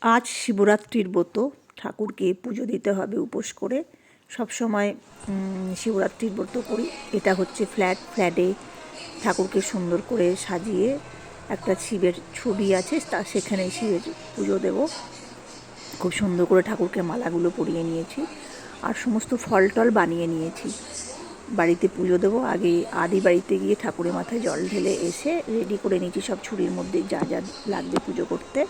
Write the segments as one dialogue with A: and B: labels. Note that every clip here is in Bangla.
A: আজ শিবরাত্রির ব্রত। ঠাকুরকে পুজো দিতে হবে উপোস করে। সব সময় শিবরাত্রির ব্রত করি। এটা হচ্ছে ফ্ল্যাট, ফ্ল্যাটে ঠাকুরকে সুন্দর করে সাজিয়ে একটা শিবের ছবি আছে, তা সেখানে শিবের পুজো দেব। খুব সুন্দর করে ঠাকুরকে মালাগুলো পরিয়ে নিয়েছি। আর সমস্ত ফল টল বানিয়ে নিয়েছি। বাড়িতে পুজো দেবো। আগে আদি বাড়িতে গিয়ে ঠাকুরের মাথায় জল ঢেলে এসে রেডি করে নিয়েছি সব ছুরির মধ্যে যা যা লাগবে পুজো করতে।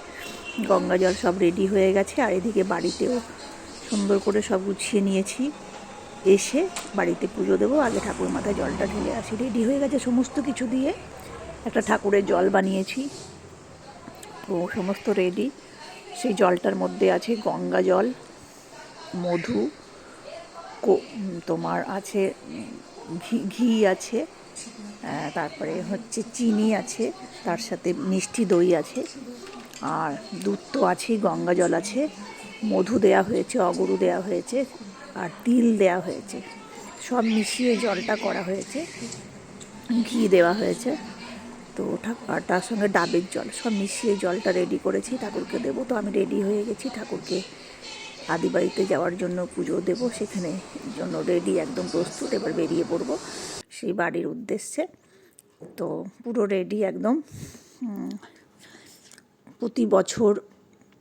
A: গঙ্গা জল সব রেডি হয়ে গেছে আর এদিকে বাড়িতেও সুন্দর করে সব গুছিয়ে নিয়েছি। এসে বাড়িতে পুজো দেবো। আগে ঠাকুরের মাথায় জলটা ঢেলে আসি। রেডি হয়ে গেছে সমস্ত কিছু দিয়ে একটা ঠাকুরের জল বানিয়েছি। তো সমস্ত রেডি সেই জলটার মধ্যে আছে গঙ্গা জল, মধু তোমার আছে ঘি ঘি আছে তারপরে হচ্ছে চিনি আছে, তার সাথে মিষ্টি দই আছে, আর দুধ তো আছেই, গঙ্গা জল আছে, মধু দেয়া হয়েছে, অগরু দেয়া হয়েছে, আর তিল দেয়া হয়েছে, সব মিশিয়ে জলটা করা হয়েছে, ঘি দেওয়া হয়েছে, তো ঠাক- আর তার সঙ্গে ডাবের জল, সব মিশিয়ে জলটা রেডি করেছি, ঠাকুরকে দেবো, তো আমি রেডি হয়ে গেছি, ঠাকুরকে আদি বাড়িতে যাওয়ার জন্য পুজো দেবো, সেখানে জন্য রেডি একদম প্রস্তুত। এবার বেরিয়ে পড়ব সেই বাড়ির উদ্দেশ্যে। তো পুরো রেডি একদম। প্রতি বছর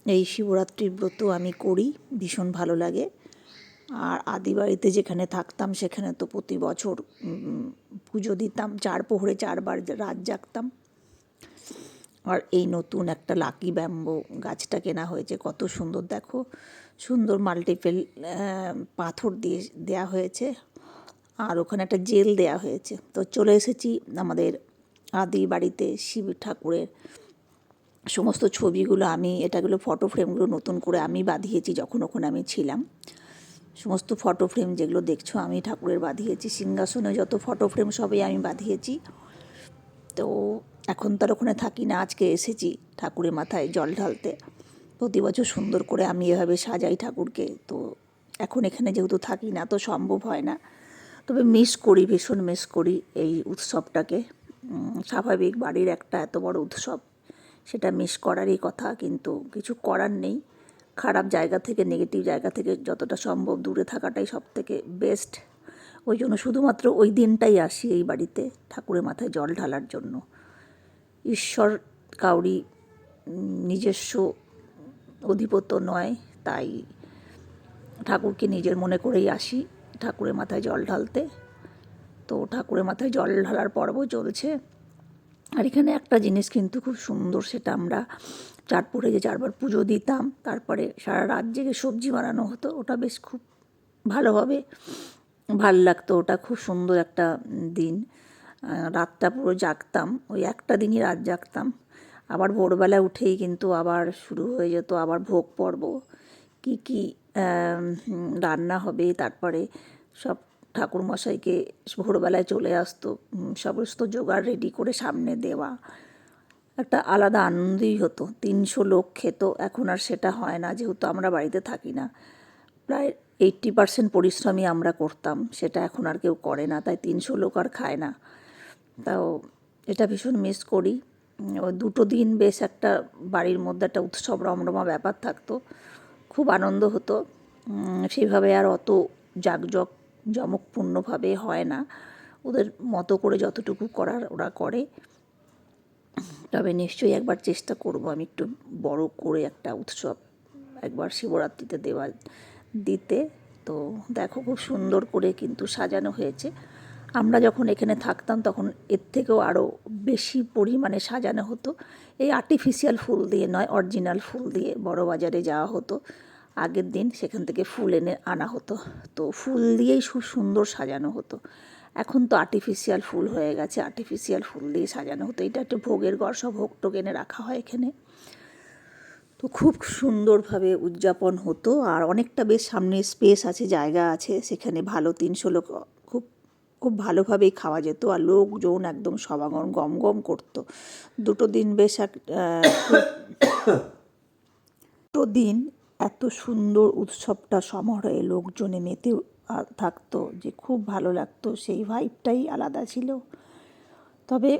A: এই শিবরাত্রির ব্রত আমি করি, ভীষণ ভালো লাগে। আর আদি বাড়িতে যেখানে থাকতাম, সেখানে তো প্রতি বছর পুজো দিতাম, চার প্রহরে চারবার রাত জাগতাম। আর এই নতুন একটা লাকি ব্যাম্বো গাছটা কেনা হয়েছে, কত সুন্দর। দেখো, সুন্দর মাল্টিপেল পাথর দিয়ে দেয়া হয়েছে আর ওখানে একটা জেল দেয়া হয়েছে। তো চলে এসেছি আমাদের আদি বাড়িতে শিব ঠাকুরের। সমস্ত ছবিগুলো আমি, এটাগুলো ফটো ফ্রেমগুলো নতুন করে আমি বাঁধিয়েছি যখন ওখানে আমি ছিলাম। সমস্ত ফটো ফ্রেম যেগুলো দেখছ, আমি ঠাকুরের বাঁধিয়েছি। সিংহাসনে যত ফটো ফ্রেম সবই আমি বাঁধিয়েছি। তো এখন তার ওখানে থাকি না, আজকে এসেছি ঠাকুরের মাথায় জল ঢালতে। প্রতি বছর সুন্দর করে আমি এভাবে সাজাই ঠাকুরকে, তো এখন এখানে যেহেতু থাকি না তো সম্ভব হয় না। তবে মিস করি, ভীষণ মিস করি এই উৎসবটাকে। স্বাভাবিক বাড়ির একটা এত বড় উৎসব, সেটা মিস করারই কথা, কিন্তু কিছু করার নেই। খারাপ জায়গা থেকে নেগেটিভ জায়গা থেকে যতটা সম্ভব দূরে থাকাটাই সব থেকে বেস্ট ওই জন্য শুধুমাত্র ওই দিনটাই আসি এই বাড়িতে ঠাকুরের মাথায় জল ঢালার জন্য। ঈশ্বর কাউরি নিজস্ব অধিপত্য নয়, তাই ঠাকুরকে নিজের মনে করেই আসি ঠাকুরের মাথায় জল ঢালতে। তো ঠাকুরের মাথায় জল ঢালার পর্ব চলছে। আর এখানে একটা জিনিস কিন্তু খুব সুন্দর, সেটা আমরা চার পরে যে চারবার পুজো দিতাম, তারপরে সারা রাত জেগে সবজি বানানো হতো, ওটা বেশ খুব ভালোভাবে ভালো লাগতো। ওটা খুব সুন্দর একটা দিন। রাতটা পুরো জাগতাম। ওই একটা দিনই রাত জাগতাম। আবার ভোরবেলা উঠেই কিন্তু আবার শুরু হয়ে যেত আবার ভোগ পর্ব। কী কী রান্না হবে, তারপরে সব ঠাকুরমশাইকে ভোরবেলায় চলে আসতো। সমস্ত জোগাড় রেডি করে সামনে দেওয়া। একটা আলাদা আনন্দই হতো। তিনশো লোক খেত। এখন আর সেটা হয় না, যেহেতু আমরা বাড়িতে থাকি না। প্রায় এইট্টি পার্সেন্ট পরিশ্রমই আমরা করতাম, সেটা এখন আর কেউ করে না, তাই তিনশো লোক আর খায় না। তাও এটা ভীষণ মিস করি। দুটো দিন বেশ একটা বাড়ির মধ্যে একটা উৎসব রমরমা ব্যাপার থাকতো, খুব আনন্দ হতো। সেইভাবে আর অত জাকজক জমকপূর্ণভাবে হয় না। ওদের মতো করে যতটুকু করার ওরা করে। তবে নিশ্চয়ই একবার চেষ্টা করব আমি একটু বড় করে একটা উৎসব, একবার শিবরাত্রিতে দেওয়া দিতে। তো দেখো খুব সুন্দর করে কিন্তু সাজানো হয়েছে। আমরা যখন এখানে থাকতাম তখন এর থেকেও আরও বেশি পরিমাণে সাজানো হতো। এই আর্টিফিশিয়াল ফুল দিয়ে নয় অরিজিনাল ফুল দিয়ে বড় বাজারে যাওয়া হতো। আগের দিন সেখান থেকে ফুল এনে আনা হতো। তো ফুল দিয়েই খুব সুন্দর সাজানো হতো। এখন তো আর্টিফিশিয়াল ফুল হয়ে গেছে। আর্টিফিশিয়াল ফুল দিয়ে সাজানো হতো। এটা একটা ভোগের সব ভোগ টোগ এনে রাখা হয় এখানে। তো খুব সুন্দরভাবে উদযাপন হতো আর অনেকটা বেশ সামনে স্পেস আছে, জায়গা আছে, সেখানে ভালো তিনশো লোক, খুব খুব ভালোভাবেই খাওয়া যেত আর লোকজন একদম সমাগম গম গম করতো। দুটো দিন বেশ এক দুটো দিন এত সুন্দর উৎসবটা, সমারোহে লোকজনে মেতে থাকতো যে খুব ভালো লাগতো। সেই ভাইবটাই আলাদা ছিল। তবে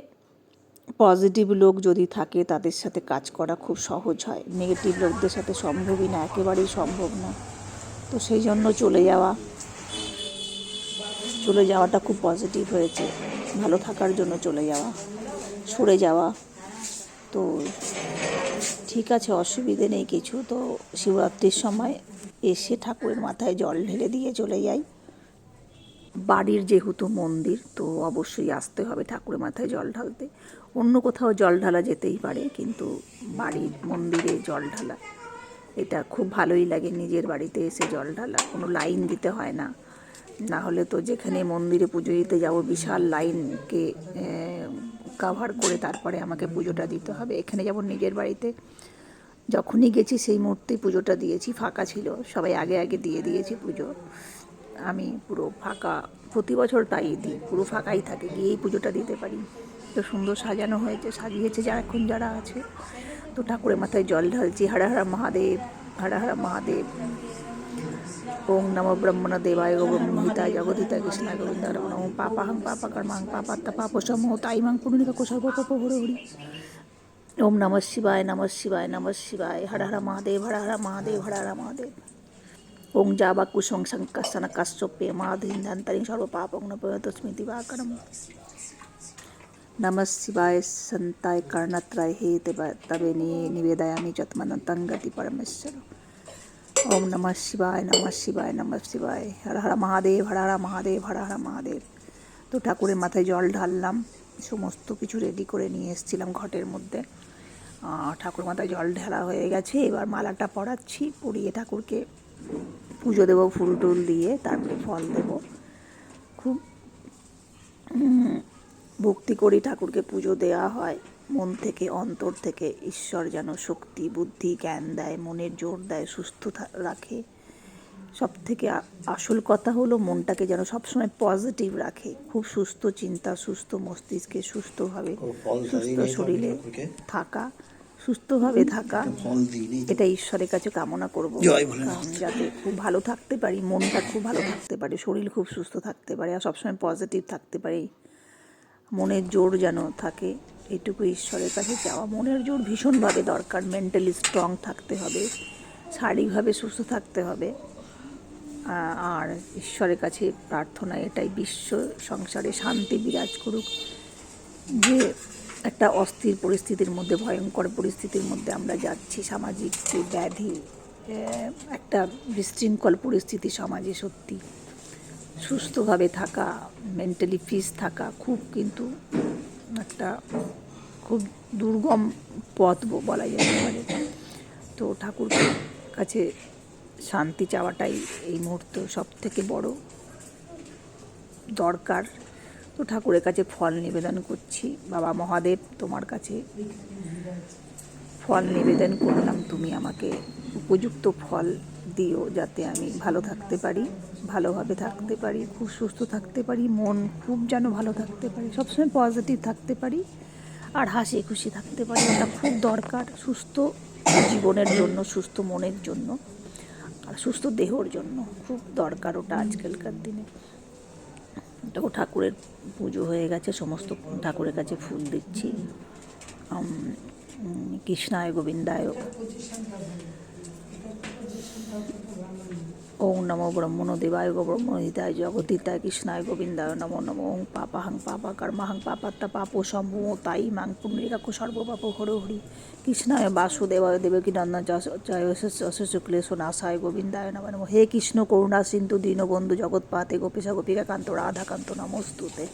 A: পজিটিভ লোক যদি থাকে, তাদের সাথে কাজ করা খুব সহজ হয়। নেগেটিভ লোকদের সাথে সম্ভবই না, একেবারেই সম্ভব না। তো সেই জন্য চলে যাওয়া, চলে যাওয়াটা খুব পজিটিভ হয়েছে। ভালো থাকার জন্য চলে যাওয়া, সরে যাওয়া। তো ঠিক আছে, অসুবিধে নেই কিছু। তো শিবরাত্রির সময় এসে ঠাকুরের মাথায় জল ঢেলে দিয়ে চলে যাই। বাড়ির যেহেতু মন্দির, তো অবশ্যই আসতে হবে ঠাকুরের মাথায় জল ঢালতে। অন্য কোথাও জল ঢালা যেতেই পারে, কিন্তু বাড়ির মন্দিরে জল ঢালা, এটা খুব ভালোই লাগে নিজের বাড়িতে এসে জল ঢালা। কোনো লাইন দিতে হয় না। না হলে তো যেখানে মন্দিরে পুজো দিতে যাব, বিশাল লাইনকে কাভার করে তারপরে আমাকে পুজোটা দিতে হবে। এখানে যেমন নিজের বাড়িতে। যখনই গেছি সেই মুহূর্তেই পুজোটা দিয়েছি, ফাঁকা ছিল। সবাই আগে আগে দিয়ে দিয়েছি পুজো। আমি পুরো ফাঁকা, প্রতি বছর তাই দিই, পুরো ফাঁকাই থাকে, গিয়েই পুজোটা দিতে পারি। তো সুন্দর সাজানো হয়েছে, সাজিয়েছে যারা এখন যারা আছে। তো ঠাকুরের মাথায় জল ঢালছি, হারা হারা মহাদেব, হারা হারা মহাদেব। ওং নম ব্রহ্মণ দেবায় ও ব্রহ্মহিতায় জগদিতায় কৃষ্ণায় গোবিন্দ নম পাপাহং পাপা কর্মাং পাপাত্তা পাপ সমহ, তাই মাং পুণ্যিকা কোষার পাপ হরে হরি। ওম নম শিবায় নম শিবায় নম শিবায়। হর হর মহাদেব, হর হর মহাদেব, হর হর মহাদেব। ওং যাবা কুসং সংকসন কশ্যপে মাধীন্দান্তরিং সর্বপাপং নপয়ত স্মৃতি বাকরম নম শিবায় সন্তায় কর্ণত্রয় হে তবে নিবেদয়ামি যত্মনন্তং গতি পরমেশ্বর ওম নম শিবায় নম শিবায় নম শিবায় হর হর মহাদেব হর হর মহাদেব হর হর মহাদেব তো ঠাকুরের মাথায় জল ঢাললাম, সমস্ত কিছু রেডি করে নিয়ে এসেছিলাম ঘটের মধ্যে। ঠাকুর মাথায় জল ঢালা হয়ে গেছে, এবার মালাটা পরাচ্ছি, পরিয়ে ঠাকুরকে পুজো দেবো ফুল টুল দিয়ে তারপরে ফল দেব। খুব ভক্তি করি ঠাকুরকে পুজো দেওয়া হয়। মন থেকে অন্তর থেকে ঈশ্বর যেন শক্তি বুদ্ধি জ্ঞান দেয় মনের জোর দেয় সুস্থ রাখে। সব থেকে আসল কথা হলো মনটাকে যেন সবসময় পজিটিভ রাখে। খুব সুস্থ চিন্তা সুস্থ মস্তিষ্কে সুস্থভাবে সুস্থ শরীরে থাকা। সুস্থভাবে থাকা এটা ঈশ্বরের কাছে কামনা করব। যাতে খুব ভালো থাকতে পারি মনটা খুব ভালো থাকতে পারে শরীর খুব সুস্থ থাকতে পারে আর সবসময় পজিটিভ থাকতে পারি। মনের জোর যেন থাকে এটুকু ঈশ্বরের কাছে চাওয়া। মনের জোর ভীষণভাবে দরকার মেন্টালি স্ট্রং থাকতে হবে শারীরিকভাবে সুস্থ থাকতে হবে। আর ঈশ্বরের কাছে প্রার্থনা এটাই বিশ্ব সংসারে শান্তি বিরাজ করুক। যে একটা অস্থির পরিস্থিতির মধ্যে, ভয়ঙ্কর পরিস্থিতির মধ্যে আমরা যাচ্ছি সামাজিক যে ব্যাধি একটা বিশৃঙ্খল পরিস্থিতি সমাজে সত্যি। সুস্থভাবে থাকা মেন্টালি পিস থাকা খুব কিন্তু একটা খুব দুর্গম পথ বলা যেতে পারে। তো ঠাকুর কাছে শান্তি চাওয়াটাই এই মুহূর্তে সব থেকে বড় দরকার। তো ঠাকুরের কাছে ফল নিবেদন করছি। বাবা মহাদেব, তোমার কাছে ফল নিবেদন করলাম। তুমি আমাকে উপযুক্ত ফল দিও যাতে আমি ভালো থাকতে পারি, ভালোভাবে থাকতে পারি, খুব সুস্থ থাকতে পারি, মন খুব যেন ভালো থাকতে পারি, সবসময় পজিটিভ থাকতে পারি আর হাসি খুশি থাকতে পারি। এটা খুব দরকার সুস্থ জীবনের জন্য, সুস্থ মনের জন্য আর সুস্থ দেহর জন্য। খুব দরকার ওটা আজকালকার দিনে। তো ঠাকুরের পুজো হয়ে গেছে সমস্ত ঠাকুরের কাছে ফুল দিচ্ছি। কৃষ্ণায় গোবিন্দায় ওং নমো ব্রহ্মণ দেবায় গো ব্রহ্মহিতায় জগতিতায় কৃষ্ণায় গোবিন্দায় নমো নমো ওং পাপাহং পাপা কর্মাহং পাপাত্তা পাপ সম্ভব তাই মাং পুণ্যিকাকু সর্বপাপ হর হরি। কৃষ্ণায় বাসুদেবায় দেবকী নন্দন জয় শুক্লেশ নাশায় গোবিন্দায় নম নম। হে কৃষ্ণ করুণা সিন্ধু দীনবন্ধু জগৎপাতে গোপীশা গোপিকা কান্ত রাধাকান্ত নমস্তুতে।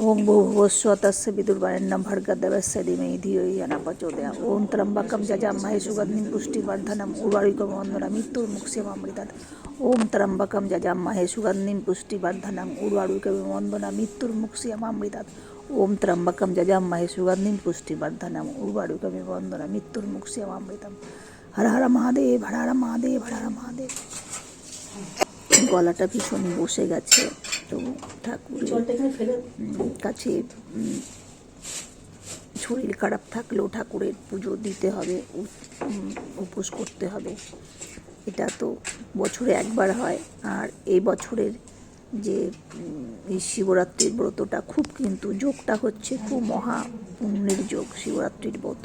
A: ओं भूर्भुवस्व तस्य विदुर्वरेण्यं भर्गदेवस्य ओं त्रंबक न प्रचोदयात् ॐ त्र्यम्बकं जजामहे सुगन्धिं पुष्टिवर्धनम् उर्वारुकमन्दनमित्तुर्मुक्ष्यमृतात् ॐ त्र्यम्बकं जजामहे सुगन्धिं पुष्टिवर्धनम् उर्वारुकविमन्दनमित्तुर्मुक्ष्यमृतात् ओं त्र्यम्बकं जजामहे सुगन्धिं पुष्टिवर्धनम् उर्वारुकविमन्दनमित्तुर्मुक्ष्यमृतम् हर हर महादेव, हर हर महादेव, हर हर महादेव। গলাটা ভীষণ বসে গেছে। তো ঠাকুরের উম, কাছে শরীর খারাপ থাকলেও ঠাকুরের পুজো দিতে হবে উপোস করতে হবে। এটা তো বছরে একবার হয়। আর এই বছরের যে এই শিবরাত্রির ব্রতটা খুব কিন্তু যোগটা হচ্ছে খুব মহা পুণ্যের যোগ শিবরাত্রির ব্রত।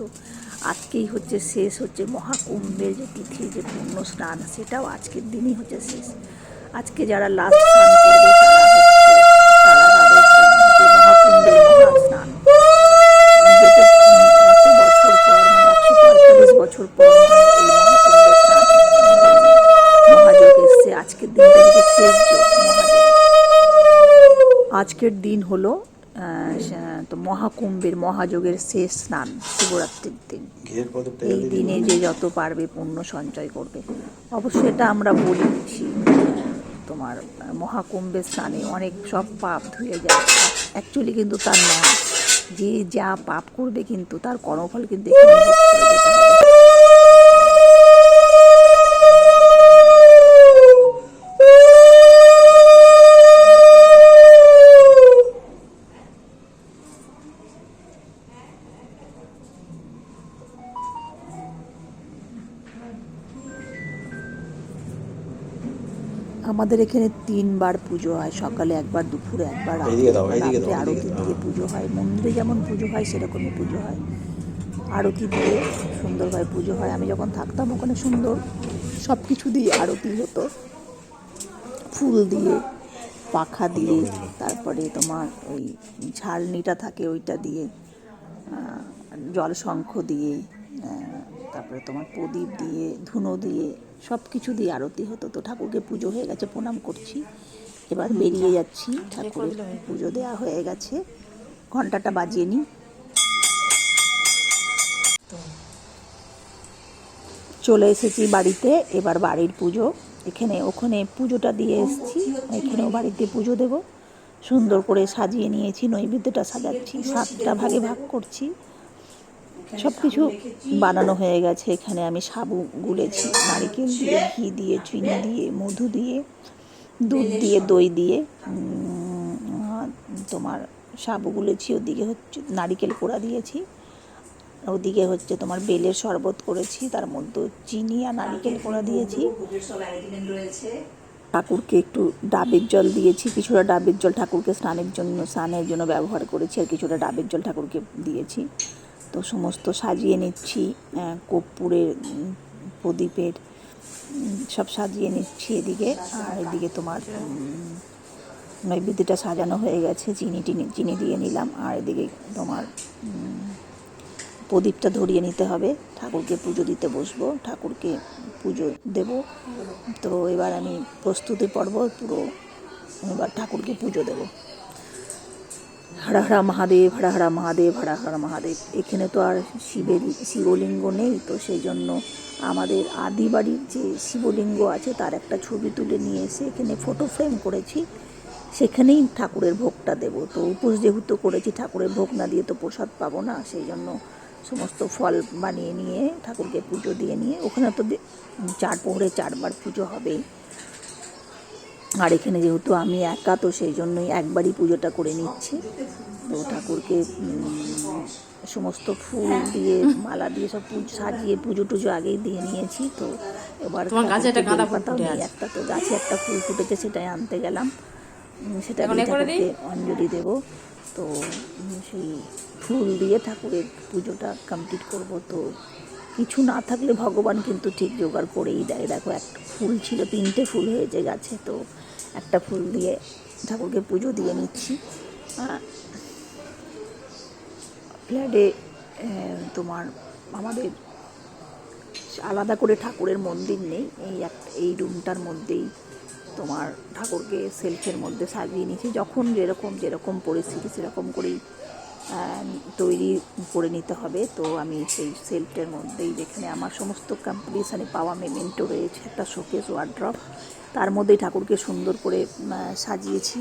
A: আজকেই হচ্ছে শেষ হচ্ছে মহাকুম্ভের যে তিথি যে পুণ্য স্নান সেটাও আজকের দিনই হচ্ছে শেষ। আজকে যারা লাস্ট স্নান করবে তারা হচ্ছে তারা তাদের হচ্ছে মহাকুম্ভের মহা স্নান। যেটা এত বছর পর মানে একশো পঁয়তাল্লিশ বছর পর মানে মহাযোগ এসছে আজকের দিনটা থেকে শেষ যোগ আজকের দিন হলো তো মহাকুম্ভের মহাযোগের শেষ স্নান শিবরাত্রির দিন। এই দিনে যে যত পারবে পুণ্য সঞ্চয় করবে। অবশ্যই এটা আমরা বলি তোমার মহাকুম্ভের স্থানে অনেক সব পাপ ধুয়ে যায়। অ্যাকচুয়ালি কিন্তু তার নয়। যে যা পাপ করবে কিন্তু তার কর্মফল কিন্তু আমাদের এখানে তিনবার পুজো হয় সকালে একবার দুপুরে একবার রাত্রে আরতি দিয়ে পুজো হয়। মন্দিরে যেমন পুজো হয় সেরকমই পুজো হয়। আরতি দিয়ে সুন্দরভাবে পুজো হয়। আমি যখন থাকতাম ওখানে সুন্দর সব কিছু দিয়ে আরতি হতো। ফুল দিয়ে পাখা দিয়ে তারপরে তোমার ওই ঝালনিটা থাকে ওইটা দিয়ে আহ, জল শঙ্খ দিয়ে তারপরে তোমার প্রদীপ দিয়ে, ধুনো দিয়ে সব কিছু দিয়ে আরতি হতো তো ঠাকুরকে পুজো হয়ে গেছে, প্রণাম করছি। এবার বেরিয়ে যাচ্ছি ঠাকুরের পুজো দেওয়া হয়ে গেছে। ঘন্টাটা বাজিয়ে নিই। চলে এসেছি বাড়িতে, এবার বাড়ির পুজো। এখানে, ওখানে পুজোটা দিয়ে এসেছি। এখানেও বাড়িতে পুজো দেব। সুন্দর করে সাজিয়ে নিয়েছি, নৈবেদ্যটা সাজাচ্ছি, সাতটা ভাগে ভাগ করছি। সব কিছু বানানো হয়ে গেছে। এখানে আমি সাবু গুলেছি। নারিকেল দিয়ে ঘি দিয়ে চিনি দিয়ে মধু দিয়ে দুধ দিয়ে দই দিয়ে তোমার সাবু গুলেছি। ওদিকে হচ্ছে নারিকেল কোড়া দিয়েছি। ওদিকে হচ্ছে তোমার বেলের শরবত করেছি। তার মধ্যে চিনি আর নারিকেল কোড়া দিয়েছি। ঠাকুরকে একটু ডাবের জল দিয়েছি। কিছুটা ডাবের জল ঠাকুরকে স্নানের জন্য স্নানের জন্য ব্যবহার করেছি আর কিছুটা ডাবের জল ঠাকুরকে দিয়েছি। তো সমস্ত সাজিয়ে নিচ্ছি কর্পূরের প্রদীপের সব সাজিয়ে নিচ্ছি এদিকে। আর এদিকে তোমার নৈবেদ্যটা সাজানো হয়ে গেছে, চিনি টিনি, চিনি দিয়ে নিলাম। আর এদিকে তোমার প্রদীপটা ধরিয়ে নিতে হবে। ঠাকুরকে পুজো দিতে বসবো, ঠাকুরকে পুজো দেব। তো এবার আমি প্রস্তুতি পর্ব, পুরো, এবার ঠাকুরকে পুজো দেব। হরা হরা মহাদেব, হরা হরা মহাদেব, হরা হরা মহাদেব। এখানে তো আর শিবের শিবলিঙ্গ নেই, তো সেই জন্য আমাদের আদি বাড়ির যে শিবলিঙ্গ আছে, তার একটা ছবি তুলে নিয়ে এসে এখানে ফটো ফ্রেম করেছি। সেখানেই ঠাকুরের ভোগটা দেব। তো উপোস যেহেতু করেছি, ঠাকুরের ভোগ না দিয়ে তো প্রসাদ পাবো না, সেই জন্য সমস্ত ফল বানিয়ে নিয়ে ঠাকুরকে পুজো দিয়ে নিয়ে, ওখানে তো চার পোহরে চারবার পুজো হবেই। আর এখানে যেহেতু আমি একা তো সেই জন্যই একবারই পুজোটা করে নিচ্ছি। তো ঠাকুরকে সমস্ত ফুল দিয়ে মালা দিয়ে সব পুজো সাজিয়ে পুজো টুজো আগেই দিয়ে নিয়েছি। তো এবার
B: গাছে একটা গাঁদা।
A: একটা তো গাছে একটা ফুল ফুটেছে সেটাই আনতে গেলাম। সেটা? ঠাকুরকে অঞ্জলি দেব। তো সেই ফুল দিয়ে ঠাকুরের পুজোটা কমপ্লিট করব। তো কিছু না থাকলে ভগবান কিন্তু ঠিক জোগাড় করেই দেয়। দেখো একটা ফুল ছিল তিনটে ফুল হয়েছে গাছে তো একটা ফুল দিয়ে ঠাকুরকে পুজো দিয়ে নিচ্ছি। ফ্ল্যাটে তোমার আমাদের আলাদা করে ঠাকুরের মন্দির নেই। এই এক, এই রুমটার মধ্যেই তোমার ঠাকুরকে সেলফের মধ্যে সাজিয়ে নিয়েছি। যখন যেরকম যেরকম পরিস্থিতি, সেরকম করেই তৈরি করে নিতে হবে। তো আমি সেই সেলফের মধ্যেই যেখানে আমার সমস্ত কম্পিটিশানে পাওয়া মেমেন্টো রয়েছে, একটা শোকেস ওয়ার্ড্রপ তার মধ্যেই ঠাকুরকে সুন্দর করে সাজিয়েছি।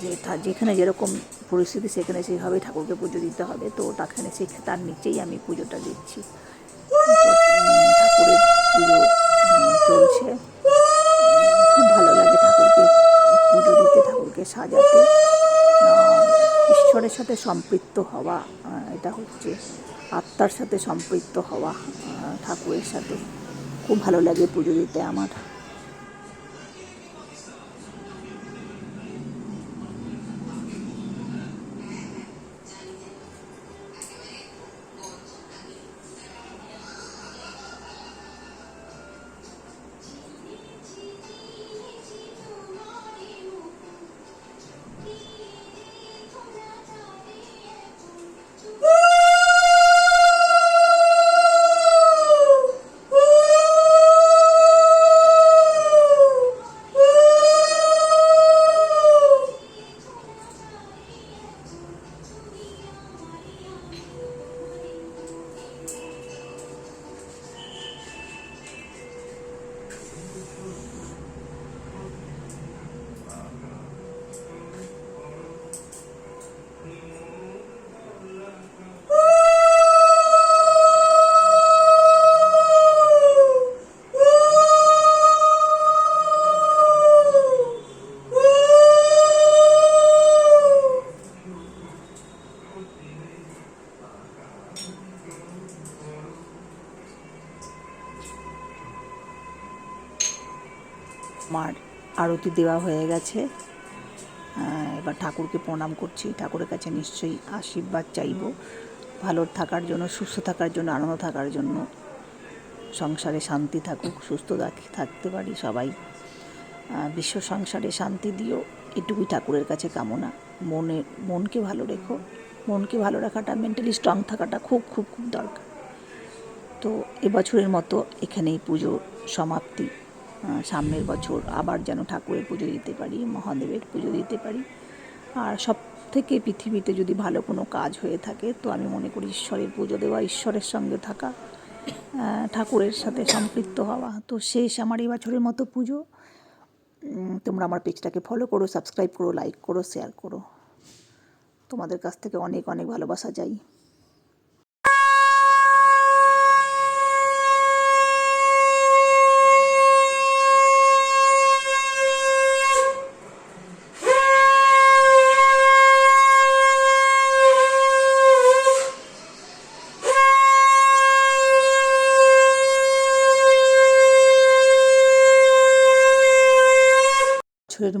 A: যে যেখানে যেরকম পরিস্থিতি, সেখানে সেইভাবে ঠাকুরকে পুজো দিতে হবে। তো তাখানে সে, তার নিচেই আমি পুজোটা দিচ্ছি। ঠাকুরের পুজো চলছে। খুব ভালো লাগে ঠাকুরকে পুজো দিতে, ঠাকুরকে সাজাতে। ঈশ্বরের সাথে সম্পৃক্ত হওয়া এটা হচ্ছে আত্মার সাথে সম্পৃক্ত হওয়া ঠাকুরের সাথে। খুব ভালো লাগে পুজো দিতে আমার। আরতি দেওয়া হয়ে গেছে। এবার ঠাকুরকে প্রণাম করছি। ঠাকুরের কাছে নিশ্চয়ই আশীর্বাদ চাইব। ভালো থাকার জন্য, সুস্থ থাকার জন্য, আনন্দ থাকার জন্য সংসারে শান্তি থাকুক, সুস্থ থাক- থাকতে পারি সবাই। বিশ্ব সংসারে শান্তি দিও, এটুকুই ঠাকুরের কাছে কামনা। মনে, মনকে ভালো রেখো। মনকে ভালো রাখাটা মেন্টালি স্ট্রং থাকাটা খুব খুব খুব দরকার। তো এবছরের মতো এখানেই পুজো সমাপ্তি। সামনের বছর আবার যেন ঠাকুরের পুজো দিতে পারি, মহাদেবের পুজো দিতে পারি। আর সব থেকে পৃথিবীতে যদি ভালো কোনো কাজ হয়ে থাকে, তো আমি মনে করি ঈশ্বরের পুজো দেওয়া, ঈশ্বরের সঙ্গে থাকা ঠাকুরের সাথে সম্পৃক্ত হওয়া। তো শেষ আমার এই বছরের মতো পুজো। তোমরা আমার পেজটাকে ফলো করো সাবস্ক্রাইব করো লাইক করো শেয়ার করো। তোমাদের কাছ থেকে অনেক অনেক ভালোবাসা চাই।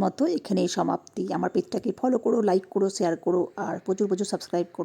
A: মতো এখানেই সমাপ্তি। আমার পেজটাকে ফলো করো লাইক করো শেয়ার করো, আর প্রচুর প্রচুর সাবস্ক্রাইব করো।